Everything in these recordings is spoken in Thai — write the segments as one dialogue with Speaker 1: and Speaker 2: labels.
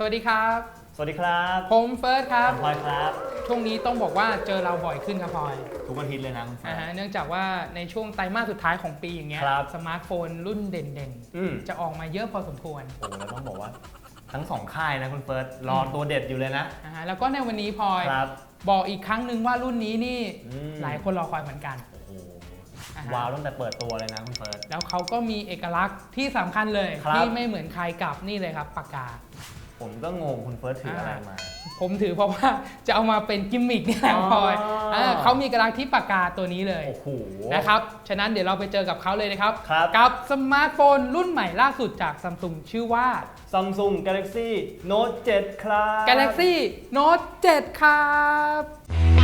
Speaker 1: สวัสดีครับ
Speaker 2: สวัสดีครับ
Speaker 1: ผมเฟิร์สครับ
Speaker 2: ผมพลอยครับ
Speaker 1: ช่วงนี้ต้องบอกว่าเจอเราบ่อยขึ้นครับพลอย
Speaker 2: ทุกอาทิตย์เลยนะคุณฟ้า
Speaker 1: อ่าฮะเนื่องจากว่าในช่วงไตรมาสสุดท้ายของปีอย่างเงี้ย
Speaker 2: ครับ
Speaker 1: สมาร์ทโฟนรุ่นเด่น
Speaker 2: อืม
Speaker 1: ๆ จะออกมาเยอะพอสมควร
Speaker 2: โอ้แล้วต้องบอกว่าทั้งสองค่ายนะคุณเฟิร์สรอตัวเด็ดอยู่เลยนะ
Speaker 1: อ่าฮะแล้วก็ในวันนี้พลอย
Speaker 2: ครับ
Speaker 1: บอกอีกครั้งหนึ่งว่ารุ่นนี้นี่
Speaker 2: อืม
Speaker 1: หลายคนรอคอยเหมือนกัน
Speaker 2: โอ้โห
Speaker 1: อ่าฮะ
Speaker 2: ว้าวตั้งแต่เปิดตัวเลยนะคุณเฟิร์ส
Speaker 1: แล้วเขาก็มีเอกลักษณ์ที่สำคัญเลย
Speaker 2: ครับ
Speaker 1: ที่ไม่เหมือนใครกับนี่เลยครับปากกา
Speaker 2: ผมก็งงคุณเฟิร์สถืออะไรมา
Speaker 1: ผมถือเพราะว่าจะเอามาเป็นกิมมิคนี่แหละ
Speaker 2: อ๋อ
Speaker 1: พลอยอ่าเขามีเอกลักษณ์ที่ปากกาตัวนี้เลย
Speaker 2: โอ้โห
Speaker 1: นะครับ ฉะนั้นเดี๋ยวเราไปเจอกับเขาเลยนะครับ
Speaker 2: ครับ
Speaker 1: กับสมาร์ทโฟนรุ่นใหม่ล่าสุดจาก Samsung ชื่อว่า
Speaker 2: ซัมซุง Galaxy Note 7 ครับ
Speaker 1: Galaxy Note 7 ครับ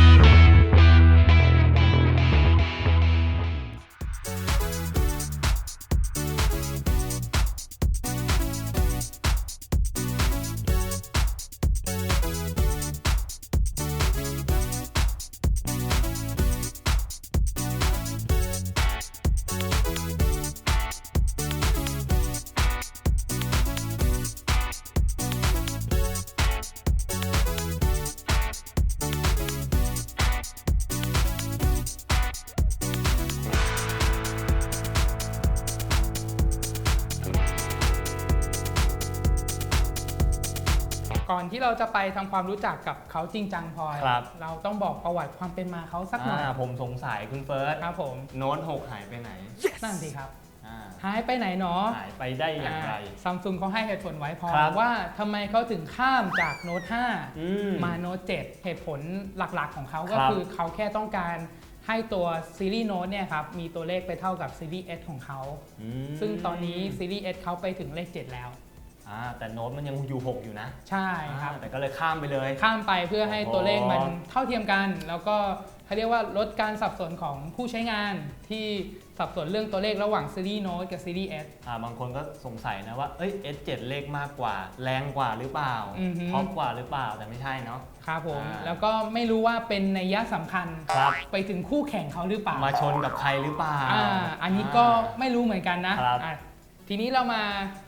Speaker 1: ก่อนที่เราจะไปทำความรู้จักกับเขาจริงจังพลอย
Speaker 2: ครับ
Speaker 1: เราต้องบอกประวัติความเป็นมาเขาสักหน่อย
Speaker 2: อ่าผมสงสัยคุณเฟิร์ส
Speaker 1: ครับผม
Speaker 2: โน้ต6หายไปไหน
Speaker 1: นั่นสิครับ
Speaker 2: อ่า
Speaker 1: หายไปไหนเนาะ
Speaker 2: หายไปได้อย่างไร
Speaker 1: ซัมซุงเขาให้เหตุผลไว้พอ
Speaker 2: ครับ
Speaker 1: ว่าทำไมเขาถึงข้ามจากโน้ต
Speaker 2: อืม
Speaker 1: 5มาโน้ต7เหตุผลหลักๆของเขาก็
Speaker 2: ครับ
Speaker 1: คือเขาแค่ต้องการให้ตัวซีรีส์โน้ตเนี่ยครับมีตัวเลขไปเท่ากับซีรีส์ S ของเขา
Speaker 2: อืม
Speaker 1: ซึ่งตอนนี้ซีรีส์ S เขาไปถึงเลข 7 แล้ว
Speaker 2: อ่าแต่โน้ตมันยังอยู่ 6 อยู่นะ
Speaker 1: ใช่ครับ
Speaker 2: อ่าแต่ก็เลยข้ามไปเลย
Speaker 1: ข้ามไปเพื่อให้ตัวเลขมัน
Speaker 2: อ๋อ
Speaker 1: เท่าเทียมกัน แล้วก็เขาเรียกว่าลดการสับสนของผู้ใช้งานที่สับสนเรื่องตัวเลขระหว่างซีรีส์โน้ตกับซีรีส์ S
Speaker 2: อ่าบางคนก็สงสัยนะว่า เอ้ย S7 เลขมากกว่า แรงกว่าหรือเปล่า
Speaker 1: อือฮึ
Speaker 2: ท็อปกว่าหรือเปล่า แต่ไม่ใช่เนาะ
Speaker 1: ครับผม
Speaker 2: อ่า
Speaker 1: แล้วก็ไม่รู้ว่าเป็นนัยยะสำคัญ
Speaker 2: ครับ
Speaker 1: ไปถึงคู่แข่งเขาหรือเปล่า
Speaker 2: มาชนกับใครหรือเปล่า
Speaker 1: อ่าอันนี้ก็ไม่รู้เหมือนกันนะครับ อะ ทีนี้เรามา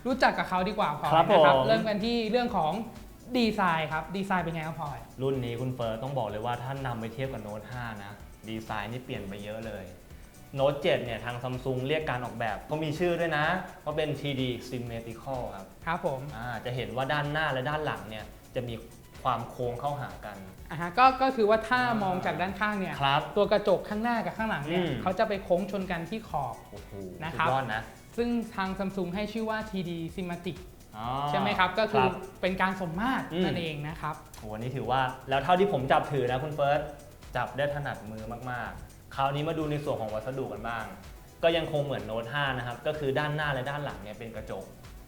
Speaker 1: รู้จักกับเขาดีกว่าพลอย
Speaker 2: ครับ
Speaker 1: นะครับ
Speaker 2: ผม
Speaker 1: เริ่มกันที่เรื่องของดีไซน์ครับดีไซน์เป็นไงครับพลอย
Speaker 2: รุ่นนี้คุณเฟิร์สต้องบอกเลยว่าถ้านำไปเทียบกับโน้ต5นะ ดีไซน์นี่เปลี่ยนไปเยอะเลยโน้ต7เนี่ยทางซัมซุงเรียกการออกแบบก็มีชื่อด้วยนะว่าเป็น 3D Symmetrical ครับ
Speaker 1: ครับผม
Speaker 2: อ่าจะเห็นว่าด้านหน้าและด้านหลังเนี่ยจะมีความโค้งเข้าหากัน
Speaker 1: อะฮะก็ก็คือว่าถ้า
Speaker 2: อ่าม
Speaker 1: มองจากด้านข้างเนี่ย
Speaker 2: ครับ
Speaker 1: ตัวกระจกข้างหน้ากับข้างหลังเนี่ย
Speaker 2: อืม
Speaker 1: เขาจะไปโค้งชนกันที่ขอบ
Speaker 2: โอ้โห
Speaker 1: นะ
Speaker 2: สุ
Speaker 1: ครั
Speaker 2: ด
Speaker 1: บ
Speaker 2: ยอดนะ
Speaker 1: ซึ่งทางซัมซุงให้ชื่อว่า TD Cinematic
Speaker 2: อ๋อ
Speaker 1: ใช่ไหมครับ ก็คือ
Speaker 2: รับ
Speaker 1: เป็นการสมมาตร
Speaker 2: อืม
Speaker 1: นั่นเองนะครับ
Speaker 2: โอ้โหอันนี้ถือว่าแล้วเท่าที่ผมจับถือนะคุณเฟิร์สจับได้ถนัดมือมากๆ คราวนี้มาดูในส่วนของวัสดุกันบ้าง ก็ยังคงเหมือนโน้ต5นะครับ ก็คือด้านหน้าและด้านหลังเนี่ยเป็นกระจก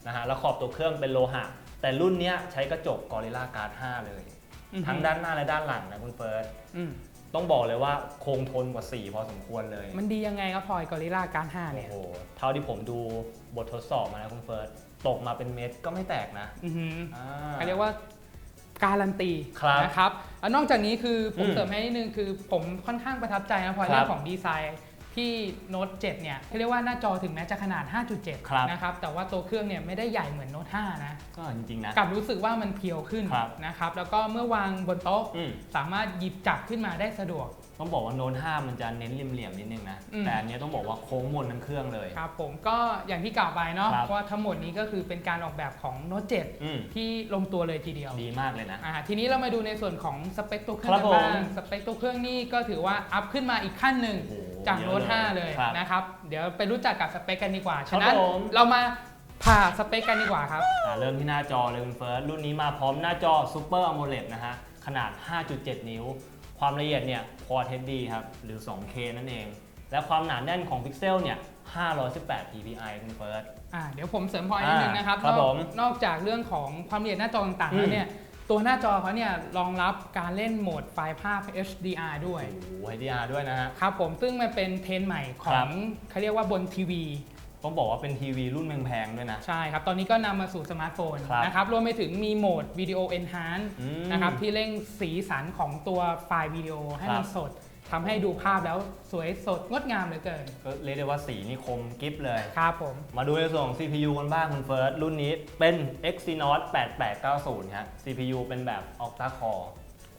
Speaker 2: นะฮะแล้วขอบตัวเครื่องเป็นโลหะ แต่รุ่นเนี้ยใช้กระจก Gorilla Glass 5เลย
Speaker 1: อือฮึ
Speaker 2: ทั้งด้านหน้าและด้านหลังนะคุณเฟิร์ส
Speaker 1: อืม
Speaker 2: ต้องบอกเลยว่าคงทนกว่า 4 พอสมควรเลย
Speaker 1: มันดียังไงครับพลอยกอริล่าการ5
Speaker 2: โอ้
Speaker 1: เนี่ย
Speaker 2: โห เท่าที่ผมดูบททดสอบมานะคุณเฟิร์ส ตกมาเป็นเม็ดก็ไม่แตกนะ
Speaker 1: อือหือ
Speaker 2: อ่า
Speaker 1: เขาเรียกว่าการันตี
Speaker 2: ครับ
Speaker 1: นะครับอะนอกจากนี้คือผม
Speaker 2: อืม
Speaker 1: เสริมให้นิดนึงคือผมค่อนข้างประทับใจนะพลอย
Speaker 2: ครับ
Speaker 1: เรื่องของดีไซน์ ที่โน้ต7เนี่ยเขาเรียกว่าหน้าจอถึงแม้จะขนาด
Speaker 2: ครับ
Speaker 1: 5.7 นะครับ แต่ว่าตัวเครื่องเนี่ยไม่ได้ใหญ่เหมือนโน้ต5นะ
Speaker 2: ก็จริงๆนะ
Speaker 1: กลับรู้สึกว่ามันเพียวขึ้น
Speaker 2: ครับ
Speaker 1: นะครับ แล้วก็เมื่อวางบนโต๊ะ
Speaker 2: อืม
Speaker 1: สามารถหยิบจับขึ้นมาได้สะดวก
Speaker 2: ต้องบอกว่าโน้ต5มันจะเน้นเหลี่ยมๆนิดนึงนะ
Speaker 1: อืม
Speaker 2: แต่อันเนี้ยต้องบอกว่าโค้งมนทั้งเครื่องเลย
Speaker 1: ครับผมก็อย่างที่กล่าวไปเนาะ
Speaker 2: ครับ
Speaker 1: ว่าทั้งหมดนี้ก็คือเป็นการออกแบบของโน้ต
Speaker 2: อืม
Speaker 1: 7ที่ลงตัวเลยทีเดียว
Speaker 2: ดีมากเลยนะ
Speaker 1: อ่าทีนี้เรามาดูในส่วนของสเปคตัวเครื่อง
Speaker 2: ครับ
Speaker 1: กันบ้าง
Speaker 2: ผม
Speaker 1: สเปคตัวเครื่องนี่ก็ถือว่าอัพขึ้นมาอีกขั้นหนึ่ง
Speaker 2: โอ้โห
Speaker 1: จาก
Speaker 2: เยอะ
Speaker 1: โน้ต
Speaker 2: เลย
Speaker 1: 5เลย
Speaker 2: ครับ
Speaker 1: นะครับ เดี๋ยวไปรู้จักกับสเปคกันดีกว่า
Speaker 2: ครับ
Speaker 1: ฉะนั้น
Speaker 2: ผม
Speaker 1: เรามาผ่าสเปคกันดีกว่าครับ
Speaker 2: อ่าเริ่มที่หน้าจอเลยคุณเฟิร์สรุ่นนี้มาพร้อมหน้าจอ Super AMOLED นะฮะ ขนาด 5.7 นิ้ว ความละเอียดเนี่ย Quad HD ครับ หรือ 2K นั่นเอง และความหนาแน่นของพิกเซลเนี่ย 518 ppi คุณเฟิร์ส
Speaker 1: อ่าเดี๋ยวผมเสริมพอยนิดนึงนะครับ
Speaker 2: ครับ
Speaker 1: นอก
Speaker 2: ผม
Speaker 1: นอกจากเรื่องของความละเอียดหน้าจอต่างๆ
Speaker 2: อืม
Speaker 1: แล้วเนี่ย ตัวหน้าจอเขาเนี่ยรองรับการเล่นโหมดไฟล์ภาพ HDR ด้วย
Speaker 2: โอ้โห HDR ด้วยนะฮะ
Speaker 1: ครับผมซึ่งมันเป็นเทรนด์ใหม่ข
Speaker 2: ค
Speaker 1: อ
Speaker 2: รั
Speaker 1: ง
Speaker 2: บ
Speaker 1: เขาเรียกว่าบนทีวี
Speaker 2: ต้องบอกว่าเป็นทีวีรุ่นแพงๆด้วยนะ
Speaker 1: ใช่ครับ ตอนนี้ก็นำมาสู่สมาร์ทโฟน
Speaker 2: ครับ
Speaker 1: นะครับ รวมไปถึงมีโหมดวิดีโอ Enhance
Speaker 2: อืม
Speaker 1: นะครับ ที่เร่งสีสันของตัวไฟล์วิดีโอให้มัน
Speaker 2: ครับ
Speaker 1: สด ทำให้ดูภาพแล้วสวยสดงดงามเหลือเกิน
Speaker 2: ก็เรียกได้ว่าสีนี่คมกิฟเลย
Speaker 1: ครับผม
Speaker 2: มาดูในส่วนของ CPU กันบ้างคุณเฟิร์สรุ่นนี้เป็น Exynos 8890ฮะ CPU เป็นแบบ Octa Core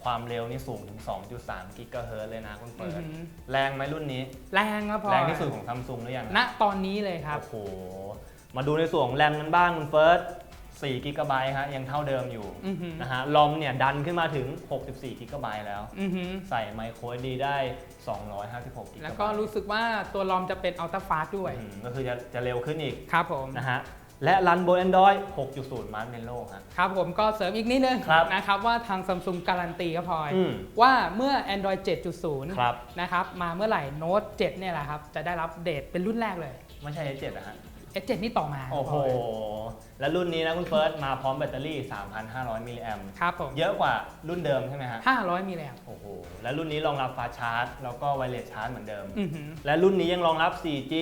Speaker 2: ความเร็วนี่สูงถึง 2.3 GHz เลยนะคุณเฟิร์ส
Speaker 1: อือหือ
Speaker 2: แรงไหมรุ่นนี้
Speaker 1: แรงครับพอ
Speaker 2: แรงที่สุดของซัมซุงหรือยัง
Speaker 1: ณตอนนี้เลยครับ
Speaker 2: โอ้โห มาดูในส่วนของแรมกันบ้างคุณเฟิร์ส 4 GB ฮะยังเท่าเดิมอยู่
Speaker 1: อือหือ
Speaker 2: นะฮะลอมเนี่ยดันขึ้นมาถึง 64 GB แล้ว
Speaker 1: อือหือ
Speaker 2: ใส่ micro SD ได้ 256 GB
Speaker 1: แล้วก็รู้สึกว่าตัวลอมจะเป็นอัลต a าฟาสด้วย
Speaker 2: อืมก็คือจะจะเร็วขึ้นอีก
Speaker 1: ครับผม
Speaker 2: นะฮะและรันบน Android 6.0 Marshmallow ฮะ
Speaker 1: ครับผมก็เสริมอีกนิดนึง
Speaker 2: ครับ
Speaker 1: นะครับว่าทางซัมซุงการันตีครับพลอย
Speaker 2: อืม
Speaker 1: ว่าเมื่อ Android 7.0
Speaker 2: ครับ
Speaker 1: นะครับ มาเมื่อไหร่ Note 7เนี่ยแหละครับ จะได้รับเดตเป็นรุ่นแรกเลย
Speaker 2: ไม่ใช่ S7 นะฮะ
Speaker 1: S7 นี่ต่อมา
Speaker 2: โอ้โห และรุ่นนี้นะคุณเฟิร์สมาพร้อมแบตเตอรี่ 3,500 มิลลิแอม
Speaker 1: ครับผม
Speaker 2: เยอะกว่ารุ่นเดิมใช่ไหมฮะ
Speaker 1: 500 มิลลิแอม
Speaker 2: โอ้โห และรุ่นนี้รองรับฟาสต์ชาร์จ แล้วก็ไวเลสชาร์จเหมือนเดิม
Speaker 1: อือหือ
Speaker 2: และรุ่นนี้ยังรองรับ 4G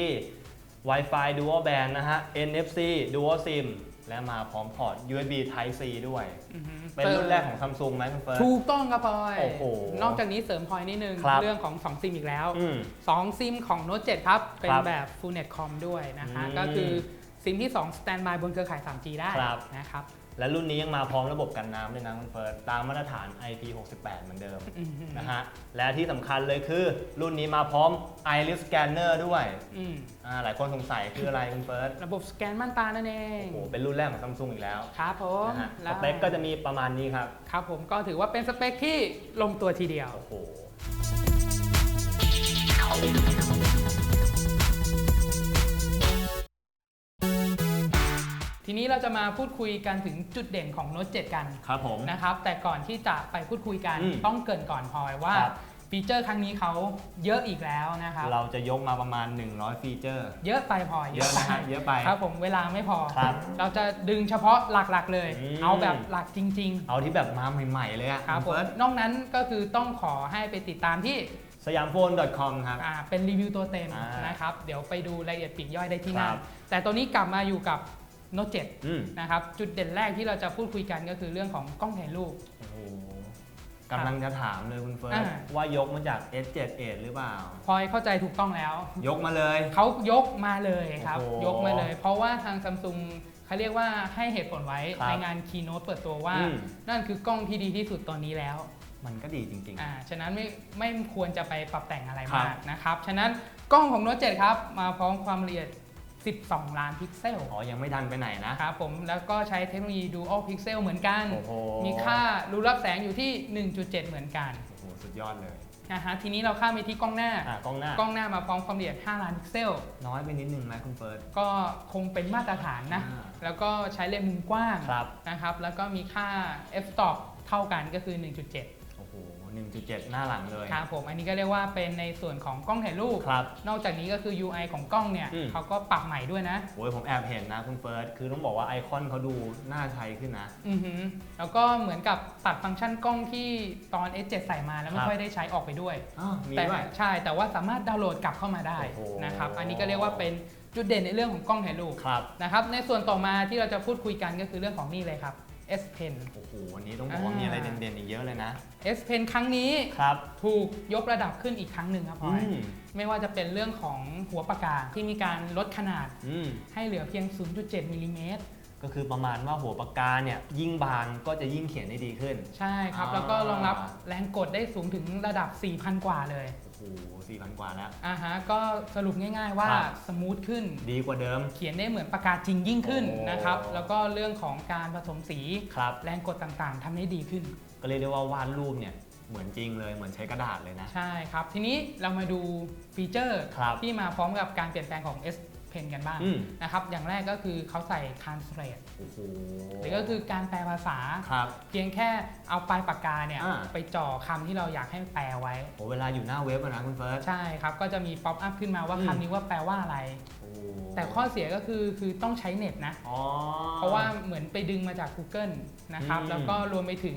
Speaker 2: Wi-Fi Dual Band นะฮะ NFC Dual SIM และมาพร้อมพอร์ต USB Type C ด้วย
Speaker 1: อือหือ
Speaker 2: เป็นรุ่นแรกของซัมซุงไหมคุณเฟิร์ส
Speaker 1: ถูกต้องครับพลอย
Speaker 2: โอ้โห
Speaker 1: นอกจากนี้เสริมพลอยนิดนึง
Speaker 2: ครับ
Speaker 1: เรื่องของ 2 ซิมอีกแล้ว
Speaker 2: อืม
Speaker 1: 2 ซิมของ Note 7 ครับ เป็น
Speaker 2: ครับ
Speaker 1: แบบ Full Net Com ด้วยนะคะ
Speaker 2: อืม
Speaker 1: ก็คือซิมที่ 2 Standby บนเครือข่าย 3G ได้
Speaker 2: ครับ
Speaker 1: นะครับ
Speaker 2: และรุ่นนี้ยังมาพร้อมระบบกันน้ำด้วยนะคุณเฟิร์สตามมาตรฐาน IP68 เหมือนเดิม
Speaker 1: อือหือ
Speaker 2: นะฮะและที่สำคัญเลยคือ รุ่นนี้มาพร้อม Iris Scanner ด้วย
Speaker 1: อืม
Speaker 2: อ่าหลายคนสงสัยคืออะไรคุณเฟิร์ส
Speaker 1: ระบบสแกนม่านตานั่นเอง
Speaker 2: โอ้โหเป็นรุ่นแรกของซัมซุงอีกแล้ว
Speaker 1: ครับผม
Speaker 2: นะฮะส
Speaker 1: แล้ว
Speaker 2: เปคก็จะมีประมาณนี้ครับ
Speaker 1: ครับผมก็ถือว่าเป็นสเปคที่ลงตัวทีเดียว
Speaker 2: โอ้โห
Speaker 1: ทีนี้เราจะมาพูดคุยกันถึงจุดเด่นของ Note 7กัน
Speaker 2: ครับผม
Speaker 1: นะครับ แต่ก่อนที่จะไปพูดคุยกัน
Speaker 2: อืม
Speaker 1: ต้องเกรินก่อนพลอยว่า
Speaker 2: ครับ
Speaker 1: ฟีเจอร์ครั้งนี้เขาเยอะอีกแล้วนะครับ
Speaker 2: เราจะยกมาประมาณ 100 ฟีเจอร์
Speaker 1: เยอะไปพลอย
Speaker 2: เยอะนะฮะเยอะไป
Speaker 1: ครับผมเวลาไม่พอ
Speaker 2: ครับ
Speaker 1: เราจะดึงเฉพาะหลักๆเลย
Speaker 2: อืม
Speaker 1: เอาแบบหลักจริง
Speaker 2: เอาที่แบบมาใหม่ ๆ เลยอะ
Speaker 1: ๆ ครับผม
Speaker 2: เฟิร์ส
Speaker 1: นอกนั้นก็คือต้องขอให้ไปติดตามที่
Speaker 2: สยามโฟน .com ครับ
Speaker 1: อ่าเป็นรีวิวตัวเต็ม
Speaker 2: อ่าน
Speaker 1: นะครับ เดี๋ยวไปดูรายละเอียดปลีกย่อยได้ที่นั่
Speaker 2: คนรับ
Speaker 1: แต่ตัวนี้กลับมาอยู่กับ Note
Speaker 2: อืม
Speaker 1: 7นะครับจุดเด่นแรกที่เราจะพูดคุยกันก็คือเรื่องของกล้องถ่ายรูป
Speaker 2: โอ้โหกำลังจะถามเลยคุณเฟิร์ส
Speaker 1: อ่า
Speaker 2: ว่ายกมาจาก S78 หรือเปล่า
Speaker 1: พลอยเข้าใจถูกต้องแล้ว
Speaker 2: ยกมาเลย
Speaker 1: เขายกมาเลยครับ
Speaker 2: โอ้โห
Speaker 1: ยกมาเลย เพราะว่าทางซัมซุงเขาเรียกว่าให้เหตุผลไว้
Speaker 2: ครับ
Speaker 1: ในงานคีโนตเปิดตัวว่า
Speaker 2: อืม
Speaker 1: นั่นคือกล้องที่ดีที่สุดตอนนี้แล้ว
Speaker 2: มันก็ดีจริง
Speaker 1: อ่าฉะนั้นไม่ไม่ควรจะไปปรับแต่งอะไร
Speaker 2: ครับ
Speaker 1: มากนะครับ ฉะนั้นกล้องของ Note 7ครับ มาพร้อมความละเอียด 12 ล้านพิกเซล
Speaker 2: ๆอ๋อ ยังไม่ดันไปไหนนะ
Speaker 1: ครับผมแล้วก็ใช้เทคโนโลยี Dual Pixel เหมือนกัน
Speaker 2: โอ้โห
Speaker 1: มีค่ารูรับแสงอยู่ที่ 1.7 เหมือนกัน
Speaker 2: โอ้โห สุดยอดเลย
Speaker 1: นะฮะทีนี้เราข้ามไปที่กล้องหน้า
Speaker 2: อะกล้องหน้า
Speaker 1: กล้องหน้ามาพร้อมความละเอียด 5 ล้านพิกเซล
Speaker 2: น้อยไปนิดนึงไหมคุณเฟิร์ส
Speaker 1: ก็คงเป็นมาตรฐานนะ
Speaker 2: อ่า
Speaker 1: แล้วก็ใช้เลนส์มุมกว้าง
Speaker 2: ครับ
Speaker 1: นะครับ แล้วก็มีค่า f-stop เท่ากันก็คือ 1.7
Speaker 2: โอ้โห 1.7 หน้าหลังเลย
Speaker 1: ครับผมอันนี้ก็เรียกว่าเป็นในส่วนของกล้องถ่ายรูป
Speaker 2: ครับ
Speaker 1: นอกจากนี้ก็คือ UI ของกล้องเนี่ย
Speaker 2: อืม
Speaker 1: เขาก็ปรับใหม่ด้วยนะ
Speaker 2: โอ้ยผมแอบเห็นนะคุณเฟิร์ส คือต้องบอกว่าไอคอนเขาดูน่าใช้ขึ้นนะ
Speaker 1: อือหือแล้วก็เหมือนกับตัดฟังก์ชันกล้องที่ตอน S7 ใส่มาแล้วไม่
Speaker 2: ครับ
Speaker 1: ค่อยได้ใช้ออกไปด้วย
Speaker 2: อ้าวมี
Speaker 1: แต่
Speaker 2: ด้วย
Speaker 1: ใช่แต่ว่าสามารถดาวน์โหลดกลับเข้ามาได้
Speaker 2: โอ้โห
Speaker 1: นะครับอันนี้ก็เรียกว่าเป็นจุดเด่นในเรื่องของกล้องถ่ายรูป
Speaker 2: ครับ
Speaker 1: นะครับในส่วนต่อมาที่เราจะพูดคุยกันก็คือเรื่องของนี่เลยครับ S Pen
Speaker 2: โอ้โหวันนี้ต้องบอกว่า
Speaker 1: อ่ามี
Speaker 2: มีอะไรเด่นๆอีกเยอะเลยนะ
Speaker 1: S Pen ครั้งนี้
Speaker 2: ครับ
Speaker 1: ถูกยกระดับขึ้นอีกครั้งหนึ่งครับพลอย
Speaker 2: อืม
Speaker 1: ไม่ว่าจะเป็นเรื่องของหัวปากกาที่มีการลดขนาด
Speaker 2: อืม
Speaker 1: ให้เหลือเพียง 0.7มิลลิเมตร
Speaker 2: ก็คือประมาณว่าหัวปากกาเนี่ยยิ่งบางก็จะยิ่งเขียนได้ดีขึ้น
Speaker 1: ใช่ครับ
Speaker 2: อ่า
Speaker 1: แล้วก็รองรับแรงกดได้สูงถึงระดับ 4,000 กว่าเลย
Speaker 2: โอ้โหสี่พันกว่าแล้ว
Speaker 1: อ่าฮะก็สรุปง่ายๆว่า
Speaker 2: ครับ
Speaker 1: สมูทขึ้น
Speaker 2: ดีกว่าเดิม
Speaker 1: เขียนได้เหมือนปากกาจริงยิ่งขึ้น
Speaker 2: โอ้
Speaker 1: นะครับ แล้วก็เรื่องของการผสมสี
Speaker 2: ครับ
Speaker 1: แรงกดต่างๆทำได้ดีขึ้น
Speaker 2: ก็เรียกได้ว่าวาดรูปเนี่ยเหมือนจริงเลยเหมือนใช้กระดาษเลยนะ
Speaker 1: ใช่ครับ ทีนี้เรามาดูฟีเจอร์
Speaker 2: ครับ
Speaker 1: ที่มาพร้อมกับการเปลี่ยนแปลงของ S Pen กันบ้าง
Speaker 2: อืม
Speaker 1: นะครับ อย่างแรกก็คือเขาใส่ translate
Speaker 2: โอ้โห
Speaker 1: หรือก็คือการแปลภาษา
Speaker 2: ครับ
Speaker 1: เพียงแค่เอาปลายปากกาเนี่ย
Speaker 2: อ่า
Speaker 1: ไปจ่อคำที่เราอยากให้แปลไว้
Speaker 2: โอ้เวลาอยู่หน้าเว็บอะนะคุณเฟิร์ส
Speaker 1: ใช่ครับ ก็จะมีป๊อปอัพขึ้นมาว่า
Speaker 2: อืม
Speaker 1: คำนี้ว่าแปลว่าอะไร
Speaker 2: โอ้
Speaker 1: แต่ข้อเสียก็คือคือต้องใช้เน็ตนะ
Speaker 2: อ๋อ
Speaker 1: เพราะว่าเหมือนไปดึงมาจาก Google นะครับ
Speaker 2: อืม
Speaker 1: แล้วก็รวมไปถึง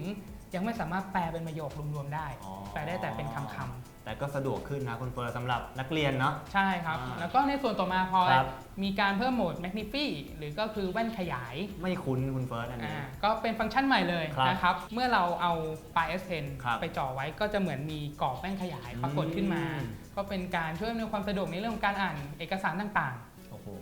Speaker 1: ยังไม่สามารถแปลเป็นประโยครวมๆได้
Speaker 2: อ๋อ
Speaker 1: แปลได้แต่เป็นคำ
Speaker 2: แต่ก็สะดวกขึ้นนะคุณเฟิร์สสำหรับนักเรียนเนาะ
Speaker 1: ๆใช่ครับ
Speaker 2: อ่า
Speaker 1: แล้วก็ในส่วนต่อมาพอ
Speaker 2: ครับ
Speaker 1: มีการเพิ่มโหมด Magnify หรือก็คือแว่นขยาย
Speaker 2: ไม่คุ้นคุณเฟิร์สอันนี้
Speaker 1: อ่าก็เป็นฟังก์ชันใหม่เลย
Speaker 2: ครับ
Speaker 1: นะครับ เมื่อเราเอาปลาย S Pen
Speaker 2: ครับ
Speaker 1: ไปจ่อไว้ก็จะเหมือนมีกรอบแว่นขยายปรากฏขึ้นมา
Speaker 2: อืม
Speaker 1: ก็เป็นการช่วยอำนวยความสะดวกในเรื่องของการอ่านเอกสารต่าง
Speaker 2: โอ้โห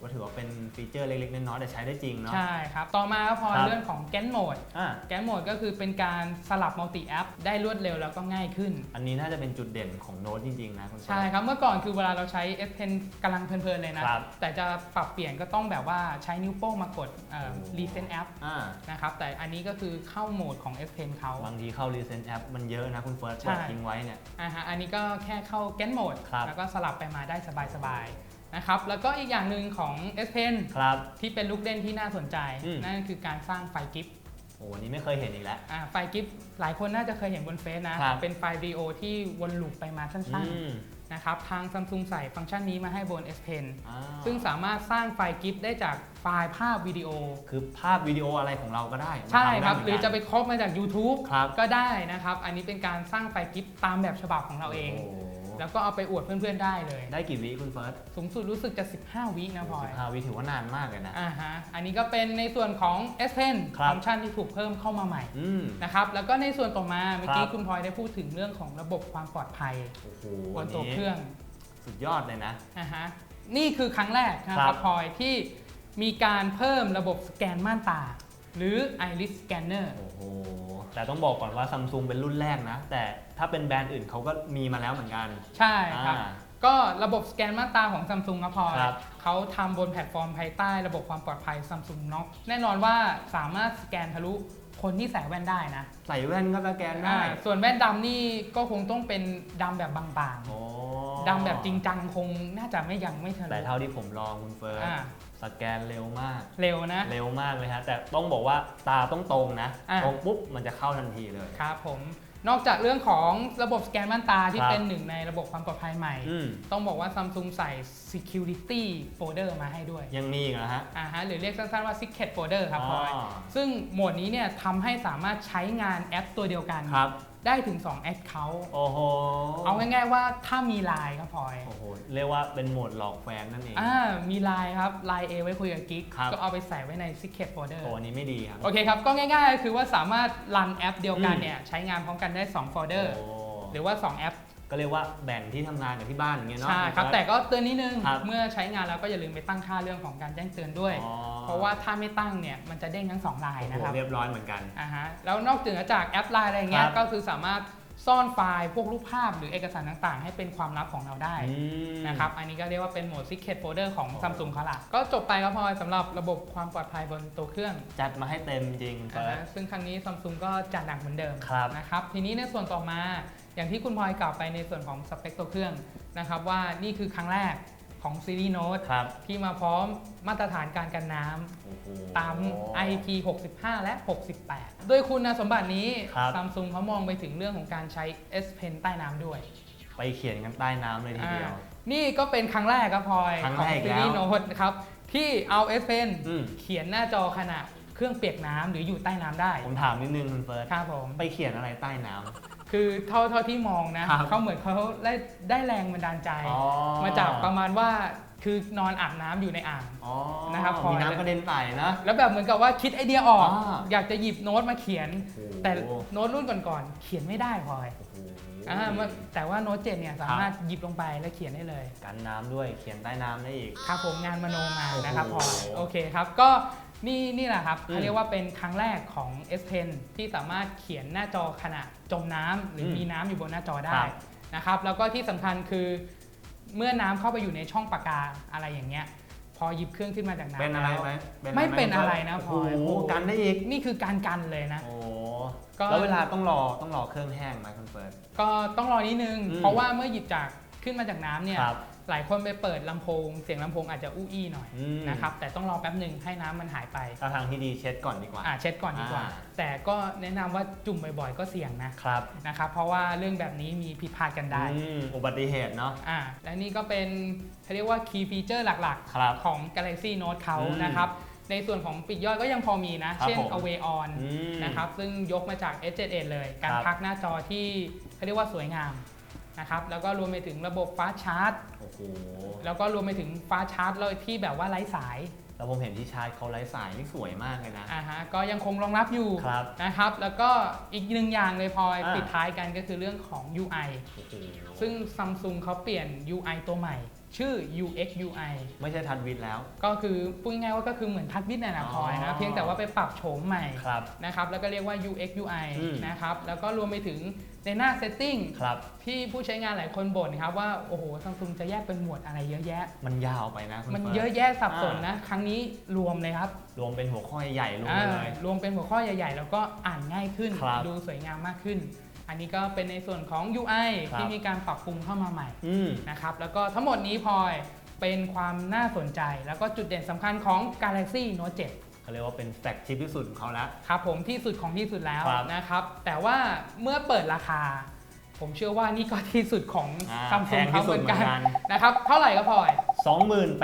Speaker 2: ก็ถือว่าเป็นฟีเจอร์เล็กๆน้อยๆแต่ใช้ได้จริง
Speaker 1: ๆ
Speaker 2: เนาะ
Speaker 1: ใช่ครับ ต่อมาก็พอ
Speaker 2: ครับ
Speaker 1: เรื่องของแกนโหมด
Speaker 2: อะ
Speaker 1: แกนโหมดก็คือเป็นการสลับมัลติแอปได้รวดเร็วแล้วก็ง่ายขึ้น
Speaker 2: อันนี้น่าจะเป็นจุดเด่นของโน้ตจริงๆนะคุณเฟิร์ส
Speaker 1: ใช่ครับ เมื่อก่อนคือเวลาเราใช้ S Pen กำลังเพลินๆเลยนะ
Speaker 2: ครับ
Speaker 1: แต่จะปรับเปลี่ยนก็ต้องแบบว่าใช้นิ้วโป้งมากดเอ่อ
Speaker 2: โอ้
Speaker 1: Recent App
Speaker 2: อ่า
Speaker 1: นะครับ แต่อันนี้ก็คือเข้าโหมดของ S Pen เขา
Speaker 2: บางทีเข้า Recent App มันเยอะนะคุณเฟิร์ส
Speaker 1: ใช่
Speaker 2: เปิดทิ้งไว้เนี่ย
Speaker 1: อ่าฮะอันนี้ก็แค่เข้าแกนโหมด
Speaker 2: ครับ
Speaker 1: แล้วก็สลับไปมาได้สบายๆ นะครับแล้วก็อีกอย่างหนึ่งของ S Pen
Speaker 2: ครับ
Speaker 1: ที่เป็นลูกเล่นที่น่าสนใจ
Speaker 2: อืม
Speaker 1: นั่นคือการสร้างไฟล์กิฟต์
Speaker 2: โอ้อันนี้ไม่เคยเห็นอีกแล้ว
Speaker 1: อ่าไฟล์กิฟต์หลายคนน่าจะเคยเห็นบนเฟซนะ
Speaker 2: ครับ
Speaker 1: เป็นไฟล์วิดีโอที่วนลูปไปมาสั้น
Speaker 2: อืม
Speaker 1: ๆนะครับทาง Samsung ใส่ฟังก์ชันนี้มาให้บน S Pen
Speaker 2: อ่า
Speaker 1: ซึ่งสามารถสร้างไฟล์กิฟต์ได้จากไฟล์ภาพวิดีโอ
Speaker 2: คือภาพวิดีโออะไรของเราก็ได้
Speaker 1: ใช่ครับ
Speaker 2: มันทำ
Speaker 1: ห
Speaker 2: ได้
Speaker 1: รือ
Speaker 2: เมืน
Speaker 1: จะ
Speaker 2: กัน
Speaker 1: ไปครอบมาจาก YouTube
Speaker 2: ครับ
Speaker 1: ก็ได้นะครับ อันนี้เป็นการสร้างไฟล์กิฟต์ตามแบบฉบับของเราเอง
Speaker 2: โโห
Speaker 1: แล้วก็เอาไปอวดเพื่อนๆได้เลย
Speaker 2: ได้กี่วิคุณเฟิร์ส
Speaker 1: สูงสุดรู้สึกจะ 15 วินะพลอย
Speaker 2: สิบห้าวิถือว่านานมากเลยนะ
Speaker 1: อ่าฮะ อันนี้ก็เป็นในส่วนของ S Pen
Speaker 2: ครับ
Speaker 1: ฟังก์ชันที่ถูกเพิ่มเข้ามาใหม่
Speaker 2: อืม
Speaker 1: นะครับ แล้วก็ในส่วนต่อมาเมื่อกี้
Speaker 2: ครับ
Speaker 1: คุณพลอยได้พูดถึงเรื่องของระบบความปลอดภัย
Speaker 2: โอ้โห
Speaker 1: บ
Speaker 2: อั
Speaker 1: น
Speaker 2: น
Speaker 1: ตัว
Speaker 2: นี้
Speaker 1: เครื่อง
Speaker 2: สุดยอดเลยนะ
Speaker 1: อ่าฮะ นี่คือครั้งแรกนะค
Speaker 2: ครั
Speaker 1: รับบพลอยที่มีการเพิ่มระบบสแกนม่านตา หรือ Iris Scanner
Speaker 2: โอ้โห แต่ต้องบอกก่อนว่าซัมซุงเป็นรุ่นแรกนะ แต่ถ้าเป็นแบรนด์อื่นเขาก็มีมาแล้วเหมือนกัน
Speaker 1: ใช่ครับ
Speaker 2: อ่า
Speaker 1: ก็ระบบสแกนม่านตาของ Samsung ครับพลอย
Speaker 2: ครับ
Speaker 1: เขาทำบนแพลตฟอร์มภายใต้ระบบความปลอดภัย Samsung Knox แน่นอนว่าสามารถสแกนทะลุคนที่ใส่แว่นได้นะ
Speaker 2: ใส่แว่นก็สแกนได้
Speaker 1: อ่าส่วนแว่นดำนี่ก็คงต้องเป็นดำแบบบาง
Speaker 2: โอ้
Speaker 1: ๆดำแบบจริงจังคงน่าจะไม่ยังไม่ทะลุ
Speaker 2: แต่เท่าที่ผมลองคุณเฟิร์ส
Speaker 1: อ่า
Speaker 2: สแกนเร็วมาก
Speaker 1: เร็วนะ
Speaker 2: เร็วมากเลยฮะ แต่ต้องบอกว่าตาต้องตรงนะ
Speaker 1: อะ
Speaker 2: ตรงปุ๊บมันจะเข้าทันทีเลย
Speaker 1: ครับผมนอกจากเรื่องของระบบสแกนม่านตาที่
Speaker 2: ครับ
Speaker 1: เป็นหนึ่งในระบบความปลอดภัยใหม่
Speaker 2: อืม
Speaker 1: ต้องบอกว่า Samsung ใส่ Security Folder มาให้ด้วย
Speaker 2: ยังมีอีกนะฮะ
Speaker 1: อ่าฮะหรือเรียกสั้นๆว่า Secret Folder ครับพลอย
Speaker 2: อ๋อ
Speaker 1: ซึ่งโหมดนี้เนี่ยทำให้สามารถใช้งานแอปตัวเดียวกัน
Speaker 2: ครับ
Speaker 1: ได้ถึง 2 Account
Speaker 2: โอ้โห
Speaker 1: เอาง่ายๆว่าถ้ามีไลน์ครับพลอย
Speaker 2: โอ้โหเรียกว่าเป็นโหมดหลอกแฟนนั่นเอง
Speaker 1: อ่ามีไลน์ครับไลน์ A ไว้คุยกับกิ๊ก
Speaker 2: ครับ
Speaker 1: ก็เอาไปใส่ไว้ใน Secret Folder
Speaker 2: โอ้อันนี้ไม่ดีครับ
Speaker 1: โอเคครับ ก็ง่ายๆก็คือว่าสามารถรันแอปเดียวกัน
Speaker 2: อืม
Speaker 1: เนี่ยใช้งานพร้อมกันได้ 2 โฟลเดอร์
Speaker 2: โอ้
Speaker 1: หรือว่า 2 แอป
Speaker 2: ก็เรียกว่าแบ่งที่ทำงานกับที่บ้านอย่างเงี้ยเนาะ
Speaker 1: ใช่ครับ
Speaker 2: ณเฟิ
Speaker 1: แต่
Speaker 2: ร์ส
Speaker 1: ก็เตือนนิดนึง
Speaker 2: ครับ
Speaker 1: เมื่อใช้งานแล้วก็อย่าลืมไปตั้งค่าเรื่องของการแจ้งเตือนด้วย
Speaker 2: อ๋อ
Speaker 1: เพราะว่าถ้าไม่ตั้งเนี่ยมันจะเด้งทั้งสองไลน์
Speaker 2: โอ้
Speaker 1: นะ
Speaker 2: โห
Speaker 1: ครับ
Speaker 2: เรียบร้อยเหมือนกัน
Speaker 1: อ่าฮะแล้วนอกจากจากแอปไลน์อะไรเงี้
Speaker 2: ค
Speaker 1: ย
Speaker 2: รับ
Speaker 1: ก็คือสามารถซ่อนไฟล์พวกรูปภาพหรือเอกสารต่างๆ ให้เป็นความลับของเราได้
Speaker 2: อืม
Speaker 1: นะครับ อันนี้ก็เรียกว่าเป็นโหมด Secret Folder ของ
Speaker 2: โอ้
Speaker 1: Samsung เขาละก็จบไปครับพลอยสำหรับระบบความปลอดภัยบนตัวเครื่อง
Speaker 2: จัดมาให้เต็มจริงเฟิ
Speaker 1: อ่า
Speaker 2: ร์
Speaker 1: ฮะ
Speaker 2: ส
Speaker 1: ซึ่งครั้งนี้ Samsung ก็จัดหนักเหมือนเดิม
Speaker 2: ครับ
Speaker 1: นะครับ ทีนี้ในส่วนต่อมาอย่างที่คุณพลอยกล่าวไปในส่วนของสเปคตัวเครื่องนะครับว่านี่คือครั้งแรก ของซีรีส์โน้ต
Speaker 2: ครับ
Speaker 1: ที่มาพร้อมมาตรฐานการกันน้ำ
Speaker 2: โอ้โห
Speaker 1: ตาม IP 65 และ 68ด้วยคุณสมบัตินี้
Speaker 2: ครับ
Speaker 1: Samsung เขามองไปถึงเรื่องของการใช้ S Pen ใต้น้ำด้วย
Speaker 2: ไปเขียนกันใต้น้ำเลยทีเดียว
Speaker 1: อ่านี่ก็เป็นครั้งแรกครับพลอย
Speaker 2: ครั้ง
Speaker 1: ขอ
Speaker 2: แรงก
Speaker 1: ซีรีส์
Speaker 2: แล้ว
Speaker 1: โน้ตครับ ที่เอา S Pen
Speaker 2: อืม
Speaker 1: เขียนหน้าจอขณะเครื่องเปียกน้ำหรืออยู่ใต้น้ำได้
Speaker 2: ผมถามนิดนึงคุณเฟิร์ส
Speaker 1: ครับผม
Speaker 2: ไปเขียนอะไรใต้น้
Speaker 1: คือเท่าเท่าที่มองนะ
Speaker 2: ครับ
Speaker 1: เขาเหมือนเขาได้ได้แรงบันดาลใจำ
Speaker 2: อ๋อ
Speaker 1: มาจากประมาณว่าคือนอนอาบน้ำอยู่ในอ่าง
Speaker 2: อ๋อ
Speaker 1: นะครับพอ
Speaker 2: มีน้ำกระเด็นใส่นะ
Speaker 1: แล้วแบบเหมือนกับว่าคิดไอเดียออก
Speaker 2: อ่า
Speaker 1: อยากจะหยิบโน้ตมาเขียน
Speaker 2: โอ้โห
Speaker 1: แต่โน้ตรุ่นก่อนๆเขียนไม่ได้พลอย
Speaker 2: โอ้โห
Speaker 1: อ่ามันแต่ว่าโน้ตเจ็ดเนี่ยสามารถหยิบลงไปแล้วเขียนได้เลย
Speaker 2: กันน้ำด้วยเขียนใต้น้ำได้อีก
Speaker 1: ครับผมงานมโนมา
Speaker 2: โอ้โห
Speaker 1: นะครับพลอยโอเคครับ ก็ นี่นี่แหละครับ
Speaker 2: อืม
Speaker 1: เขาเรียกว่าเป็นครั้งแรกของ S Pen ที่สามารถเขียนหน้าจอขณะจมน้ำหรืออ
Speaker 2: ม
Speaker 1: มีน้ำอยู่บนหน้าจอได้
Speaker 2: ครับ
Speaker 1: นะครับ แล้วก็ที่สำคัญคือเมื่อน้ำเข้าไปอยู่ในช่องปากกาอะไรอย่างเงี้ย พอหยิบเครื่องขึ้นมาจากน้ำ
Speaker 2: เป็นอะไร
Speaker 1: แล้ว
Speaker 2: ไหม
Speaker 1: ไม่เป็นอะไรนะ
Speaker 2: โอ้
Speaker 1: พลอย
Speaker 2: โหกันได้อีก
Speaker 1: นี่คือการกันเลยนะ
Speaker 2: โอ้
Speaker 1: ก็
Speaker 2: แล้วเวลาต้องรอต้องรอเครื่องแห้งไหมคุณเฟิร์ส
Speaker 1: ก็ต้องรอนิดนึง
Speaker 2: อืม
Speaker 1: เพราะว่าเมื่อหยิบจาก ขึ้นมาจากน้ำเนี่ย
Speaker 2: ครับ
Speaker 1: หลายคนไปเปิดลำโพง เสียงลำโพงอาจจะอู้อี้หน่อย
Speaker 2: อืม
Speaker 1: นะครับแต่ต้องรอแป๊บหนึ่งให้น้ำมันหายไป
Speaker 2: ถ้าทางที่ดีเช็ดก่อนดีกว่า
Speaker 1: อ่าเช็ดก่อนดีกว่า
Speaker 2: อ่า
Speaker 1: แต่ก็แนะนำว่าจุ่มบ่อยๆ ก็เสี่ยงนะ ครับนะครับเพราะว่าเรื่องแบบนี้มีผิดพลาดกันได้
Speaker 2: อืมอุบัติเหตุเนาะ
Speaker 1: อ่าและนี่ก็เป็นเขาเรียกว่า key feature หลัก
Speaker 2: ครับ
Speaker 1: ๆ ของ Galaxy Note เขา
Speaker 2: อืม
Speaker 1: นะครับในส่วนของปีกย่อยก็ยังพอมีนะ
Speaker 2: ครับ
Speaker 1: เช่น
Speaker 2: ผม
Speaker 1: Away On
Speaker 2: อืม
Speaker 1: นะครับซึ่งยกมาจาก S7 เลย การ
Speaker 2: ครับ
Speaker 1: พักหน้าจอที่เขาเรียกว่าสวยงาม นะครับแล้วก็รวมไปถึงระบบฟ้าชาร์จ
Speaker 2: โอ้โห
Speaker 1: แล้วก็รวมไปถึงฟ้าชาร์จเลยที่แบบว่าไร้สาย
Speaker 2: แล้วผมเห็นที่ชาร์จเขาไร้สายนี่สวยมากเลยนะ
Speaker 1: อ่าฮะก็ยังคงรองรับอยู่
Speaker 2: ครับ
Speaker 1: นะครับ แล้วก็อีกหนึ่งอย่างเลยพลอย
Speaker 2: อ่า
Speaker 1: ปิดท้ายกันก็คือเรื่องของ UI
Speaker 2: โอ้โห
Speaker 1: ซึ่งซัมซุงเขาเปลี่ยน UI ตัวใหม่ ชื่อ UX UI
Speaker 2: ไม่ใช่ทันวิทแล้ว
Speaker 1: ก็คือพูดง่ายๆว่าก็คือเหมือนทัชวิทเนี่ยนะ
Speaker 2: อ๋อ
Speaker 1: พลอยนะเพียงแต่ว่าไปปรับโฉมใหม่
Speaker 2: ครับ
Speaker 1: นะครับแล้วก็เรียกว่า UX UI
Speaker 2: อืม
Speaker 1: นะครับแล้วก็รวมไปถึง ในหน้า setting
Speaker 2: ครับ
Speaker 1: ที่ผู้ใช้งานหลายคนบ่นครับว่า โอ้โหซัมซุงจะแยกเป็นหมวดอะไรเยอะแยะ
Speaker 2: มันยาวไปนะคุณ
Speaker 1: มัน
Speaker 2: ฟิร์
Speaker 1: เยอะแยะสับสนนะ ครั้งนี้รวมเลยครับ
Speaker 2: รวมเป็นหัวข้อใหญ่ๆรวม
Speaker 1: อ่า
Speaker 2: เลย
Speaker 1: รวมเป็นหัวข้อใหญ่ๆ แล้วก็อ่านง่ายขึ้น
Speaker 2: ครับ
Speaker 1: ดูสวยงามมากขึ้น อันนี้ก็เป็นในส่วนของ UI
Speaker 2: ครับ
Speaker 1: ที่มีการปรับปรุงเข้ามาใหม่
Speaker 2: อืม
Speaker 1: นะครับ แล้วก็ทั้งหมดนี้พลอยเป็นความน่าสนใจ แล้วก็จุดเด่นสำคัญของ Galaxy Note 7
Speaker 2: เขาเรียกว่าเป็นแฟลกชิพที่สุดของเขาแล้ว
Speaker 1: ครับผมที่สุดของที่สุดแล้ว
Speaker 2: ครับ
Speaker 1: นะครับ แต่ว่าเมื่อเปิดราคา ผมเชื่อว่านี่ก็ที่สุดของ
Speaker 2: อ่า
Speaker 1: ซัม
Speaker 2: แพ
Speaker 1: ซุง
Speaker 2: ง
Speaker 1: เขา
Speaker 2: ที่
Speaker 1: เห
Speaker 2: สุด
Speaker 1: มือน
Speaker 2: เหมื
Speaker 1: กั
Speaker 2: อนนกัน
Speaker 1: นะครับ เท่าไหร่ก็พลอย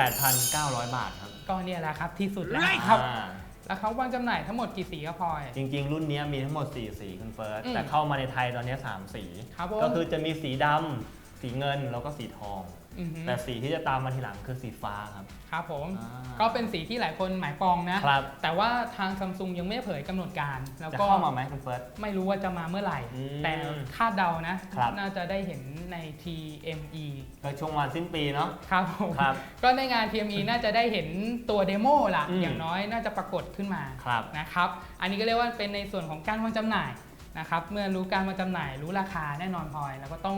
Speaker 2: 28,900 บาทครับ
Speaker 1: ก็เนี่ยแหละครับที่สุดแล้วครับ
Speaker 2: อ่า
Speaker 1: แล้วเขาวางจำหน่ายทั้งหมดกี่สีก็พลอย
Speaker 2: จริงๆ รุ่นนี้มีทั้งหมด 4 สีคุณเฟิร์ส
Speaker 1: อืม
Speaker 2: แต่เข้ามาในไทยตอนนี้3สี
Speaker 1: ครับผม
Speaker 2: ก็คือจะมีสีดำสีเงินแล้วก็สีทอง
Speaker 1: อหือ
Speaker 2: แต่สีที่จะตามมาทีหลังคือสีฟ้าครับ
Speaker 1: ครับผม
Speaker 2: อ่า
Speaker 1: ก็เป็นสีที่หลายคนหมายปองนะ
Speaker 2: ครับ
Speaker 1: แต่ว่าทางซัมซุงยังไม่เผยกำหนดการ แล้ว
Speaker 2: จะ
Speaker 1: ก็
Speaker 2: เข้ามาไหมคุณเฟิร์ส
Speaker 1: ไม่รู้ว่าจะมาเมื่อไหร่
Speaker 2: อืม
Speaker 1: แต่คาดเดานะ
Speaker 2: ครับ
Speaker 1: น่าจะได้เห็นใน TME
Speaker 2: ก็ช่วงวันสิ้นปีเนาะ
Speaker 1: ครับผม
Speaker 2: ครับ
Speaker 1: ก็ในงาน TME น่าจะได้เห็นตัวเดโมล่ะ
Speaker 2: อืม
Speaker 1: อย่างน้อยน่าจะปรากฏขึ้นมา
Speaker 2: ครับ
Speaker 1: นะครับ อันนี้ก็เรียกว่าเป็นในส่วนของการวางจำหน่ายนะครับ เมื่อรู้การวางจำหน่าย รู้ราคาแน่นอนพลอย แล้วก็ต้อง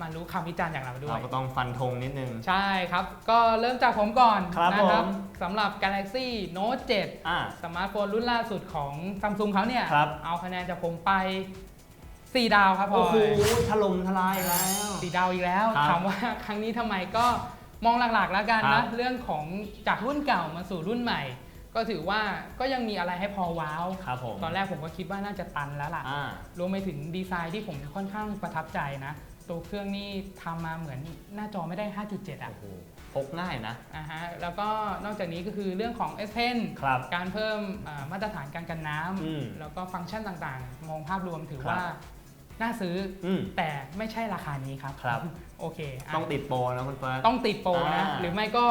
Speaker 1: มารู้คำวิจารณ์จากเราด้ว
Speaker 2: เรา
Speaker 1: ย
Speaker 2: ก็ต้องฟันธงนิดนึง
Speaker 1: ใช่ครับ ก็เริ่มจากผมก่อน
Speaker 2: ครับ
Speaker 1: นะ
Speaker 2: ผม
Speaker 1: สำหรับ Galaxy Note 7
Speaker 2: อ่า
Speaker 1: สมาร์ทโฟนรุ่นล่าสุดของซัมซุงเขาเนี่ย
Speaker 2: ครับ
Speaker 1: เอาคะแนนจากผมไป 4 ดาวครับพล
Speaker 2: โอ้
Speaker 1: อ
Speaker 2: โห
Speaker 1: ย
Speaker 2: ถล่มทลายแล้ว
Speaker 1: สี่ดาวอีกแล้ว
Speaker 2: ครับ
Speaker 1: ถามว่าครั้งนี้ทำไมก็มองหลักๆแล้วกัน
Speaker 2: ครั
Speaker 1: นะ
Speaker 2: บ
Speaker 1: เรื่องของจากรุ่นเก่ามาสู่รุ่นใหม่ ก็ถือว่าก็ยังมีอะไรให้พอว้าว
Speaker 2: ครับผม
Speaker 1: ตอนแรกผมก็คิดว่าน่าจะตันแล้วล่ะ
Speaker 2: อ่า
Speaker 1: รวมไปถึงดีไซน์ที่ผมค่อนข้างประทับใจนะ ตัวเครื่องนี่ทำมาเหมือนหน้าจอไม่ได้ 5.7 อะ
Speaker 2: โอ้โหพกง่ายนะ
Speaker 1: อ่าฮะแล้วก็นอกจากนี้ก็คือเรื่องของ S Pen
Speaker 2: ครับ
Speaker 1: การเพิ่มอ่ามาตรฐานการกันน้
Speaker 2: อืมำ
Speaker 1: แล้วก็ฟังก์ชันต่างๆ มองภาพรวมถือ
Speaker 2: ครับ
Speaker 1: ว่า น่าซื้อ
Speaker 2: อืม
Speaker 1: แต่ไม่ใช่ราคานี้ครับ
Speaker 2: ครับ
Speaker 1: โอเคอะ
Speaker 2: ต้องติดโปรนะคุณเฟิร์ส
Speaker 1: ต้องติดโปรนะ
Speaker 2: อ่า
Speaker 1: หรือไม่ก็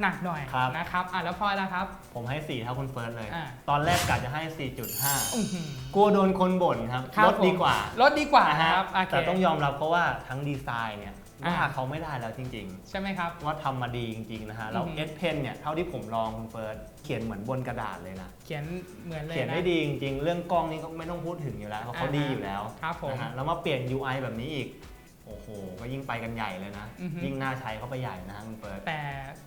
Speaker 1: หนักๆหน่อย
Speaker 2: ครับ
Speaker 1: นะครับอะแล้วพลอยละครับ
Speaker 2: ผมให้ 4 เท่าคุณเฟิร์สเลย
Speaker 1: อ่า
Speaker 2: ตอนแรกกะจะให้
Speaker 1: อื้อหือ
Speaker 2: 4.5 กลัวโดนคนบ่นครับ
Speaker 1: ครับ
Speaker 2: ลดดีกว่า
Speaker 1: ลดดีกว่า
Speaker 2: นะ
Speaker 1: ค
Speaker 2: ฮะ
Speaker 1: รับโอเค
Speaker 2: แต่ต้องยอมรับเพราะว่าทั้งดีไซน์เนี่ย
Speaker 1: อ่า
Speaker 2: ว่าเขาไม่ได้แล้วจริง
Speaker 1: ใช่ไหมครับ
Speaker 2: ๆว่าทำมาดีจริง ๆ นะฮะแล้ว
Speaker 1: อือฮึ
Speaker 2: S Pen เนี่ยเท่าที่ผมลองคุณเฟิร์สเขียนเหมือนบนกระดาษเลยนะ
Speaker 1: เขียนเหมือนเลยนะ
Speaker 2: เขียนได้ดีจริง ๆ เรื่องกล้องนี่ก็ไม่ต้องพูดถึงอยู่แล้วเพราะเขา
Speaker 1: อ่าฮะ
Speaker 2: ดีอยู่แล้ว
Speaker 1: ครับผม
Speaker 2: นะฮะแล้วมาเปลี่ยน UI แบบนี้อีกโอ้โห ก็ยิ่งไปกันใหญ่เลยนะ
Speaker 1: อือฮึ
Speaker 2: ยิ่งน่าใช้เข้าไปใหญ่นะฮะคุณเฟิร์ส
Speaker 1: แต่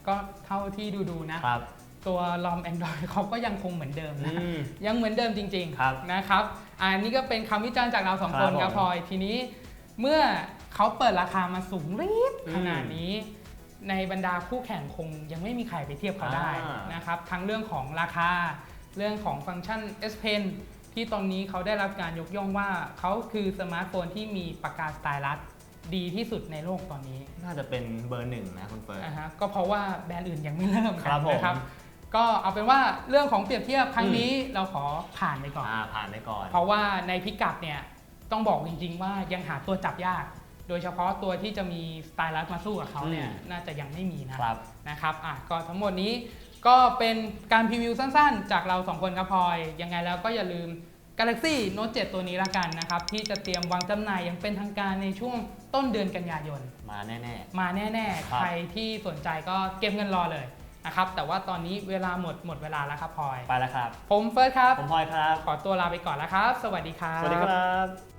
Speaker 1: ก็เท่าที่ดูๆนะ
Speaker 2: ครับ
Speaker 1: ตัวลอม Android เขาก็ยังคงเหมือนเดิม
Speaker 2: อื
Speaker 1: นะ
Speaker 2: ม
Speaker 1: ยังเหมือนเดิมจริง
Speaker 2: ครับ
Speaker 1: ๆนะครับ อันนี้ก็เป็นคำวิจารณ์จากเราสอง
Speaker 2: ค
Speaker 1: ครับนครับ
Speaker 2: ผม
Speaker 1: พลอย ทีนี้เมื่อ เขาเปิดราคามาสูงรีบ
Speaker 2: อืม
Speaker 1: ขนาดนี้ ในบรรดาคู่แข่งคงยังไม่มีใครไปเทียบเขาได้
Speaker 2: อ่าน
Speaker 1: นะครับ ทั้งเรื่องของราคาเรื่องของฟังก์ชัน S Pen ที่ตอนนี้เขาได้รับการยกย่องว่าเขาคือสมาร์ทโฟนที่มีปากกาสไตลัสดีที่สุดในโลกตอนนี้
Speaker 2: น่าจะเป็นเบอร์หนึ่งนะคุณเฟิร์ส
Speaker 1: อ่าฮะก็เพราะว่าแบรนด์อื่นยังไม่เริ่ม
Speaker 2: ค
Speaker 1: กั
Speaker 2: รั
Speaker 1: น
Speaker 2: บผม
Speaker 1: นะครับ ก็เอาเป็นว่าเรื่องของเปรียบเทียบครั้งนี้เราขอผ่านไปก่อน
Speaker 2: อ่าผ่านไปก่อน
Speaker 1: เพราะว่าในพิกัดเนี่ยต้องบอกจริงๆว่ายังหาตัวจับยากโดยเฉพาะตัวที่จะมีสไตลัสมาสู้กับเขาเนี่ย
Speaker 2: อืม
Speaker 1: น่าจะยังไม่มีนะครับนะครับอะก็ทั้งหมดนี้ก็เป็นการพรีวิวสั้นๆ จากเรา 2 คนครับพลอย ยังไงแล้วก็อย่าลืม Galaxy Note 7 ตัวนี้ละกันนะครับ ที่จะเตรียมวางจำหน่ายอย่างเป็นทางการในช่วงต้นเดือนกันยายน
Speaker 2: มาแน่
Speaker 1: มาแน่
Speaker 2: ครั
Speaker 1: ๆ
Speaker 2: บ
Speaker 1: ใครที่สนใจก็เก็บเงินรอเลยนะครับ แต่ว่าตอนนี้เวลาหมดหมดเวลาแล้วครับพลอย
Speaker 2: ๆไปแล้วครับ
Speaker 1: ผมเฟิร์สครับ
Speaker 2: ผมพลอยครับ
Speaker 1: ขอตัวลาไปก่อนแล้วครับ สวัสดีครับ
Speaker 2: สวัสดีครับ